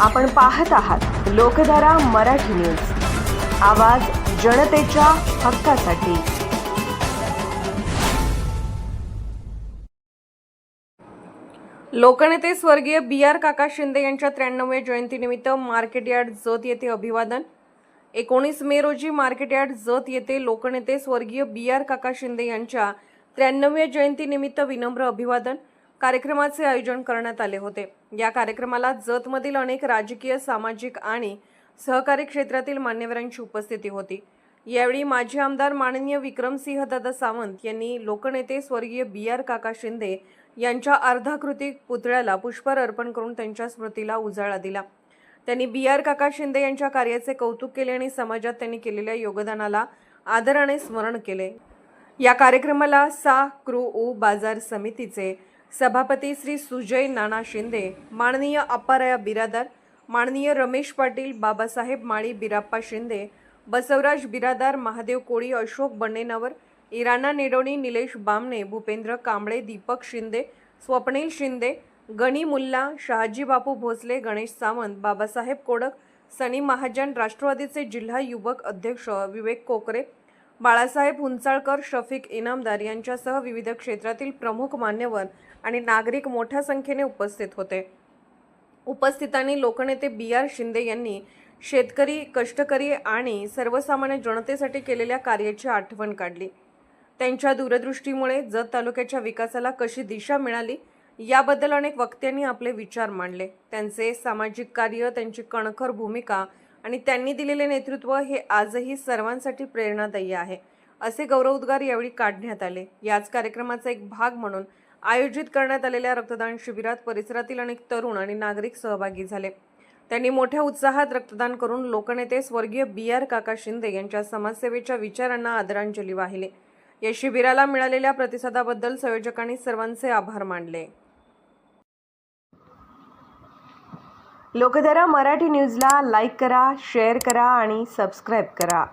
आपण पाहत आहात लोकधारा मराठी न्यूज. आवाज जनतेच्या हक्कासाठी. लोकनेते स्वर्गीय बी आर काका शिंदे यांच्या त्र्याण्णव्या जयंतीनिमित्त मार्केट यार्ड जत येथे अभिवादन. एकोणीस मे रोजी मार्केट यार्ड जत येथे लोकनेते स्वर्गीय बी आर काका शिंदे यांच्या त्र्याण्णव्या जयंतीनिमित्त विनम्र अभिवादन. कार्यक्रमाचे आयोजन करण्यात आले होते. या कार्यक्रमाला जतमधील अनेक राजकीय सामाजिक आणि सहकारी क्षेत्रातील मान्यवरांची उपस्थिती होती. यावेळी माजी आमदार माननीय विक्रमसिंह दादा सावंत यांनी लोकनेते स्वर्गीय बी आर काका शिंदे यांच्या अर्धाकृती पुतळ्याला पुष्पहार अर्पण करून त्यांच्या स्मृतीला उजाळा दिला. त्यांनी बी आर काका शिंदे यांच्या कार्याचे कौतुक केले आणि समाजात त्यांनी केलेल्या योगदानाला आदराने स्मरण केले. या कार्यक्रमाला सा क्रू उ बाजार समितीचे सभापती श्री सुजय नाना शिंदे माननीय अप्पाराया बिरादार माननीय रमेश पाटील बाबासाहेब माळी बिराप्पा शिंदे बसवराज बिरादार महादेव कोळी अशोक बन्नेनवर इराणा नेडोणी निलेश बामणे भूपेंद्र कांबळे दीपक शिंदे स्वप्नील शिंदे गणी मुल्ला शहाजी बापू भोसले गणेश सावंत बाबासाहेब कोडक सनी महाजन राष्ट्रवादीचे जिल्हा युवक अध्यक्ष विवेक कोकरे बाळासाहेब हुंचाळकर शफिक इनामदार यांच्यासह विविध क्षेत्रातील प्रमुख मान्यवर आणि नागरिक मोठ्या संख्येने उपस्थित होते. उपस्थितांनी लोकनेते बी आर शिंदे यांनी शेतकरी कष्टकरी आणि सर्वसामान्य जनतेसाठी केलेल्या कार्याची आठवण काढली. त्यांच्या दूरदृष्टीमुळे जत तालुक्याच्या विकासाला कशी दिशा मिळाली याबद्दल अनेक वक्त्यांनी आपले विचार मांडले. त्यांचे सामाजिक कार्य त्यांची कणखर भूमिका आणि त्यांनी दिलेले नेतृत्व हे आजही सर्वांसाठी प्रेरणादायी आहे असे गौरवोद्गार यावेळी काढण्यात आले. याच कार्यक्रमाचा एक भाग म्हणून आयोजित करण्यात आलेल्या रक्तदान शिबिरात परिसरातील अनेक तरुण आणि नागरिक सहभागी झाले. त्यांनी मोठ्या उत्साहात रक्तदान करून लोकनेते स्वर्गीय बी आर काका शिंदे यांच्या समाजसेवेच्या विचारांना आदरांजली वाहिली. या शिबिराला मिळालेल्या प्रतिसादाबद्दल संयोजकांनी सर्वांचे आभार मानले. लोकधारा मराठी न्यूजला लाईक करा शेअर करा आणि सबस्क्राईब करा.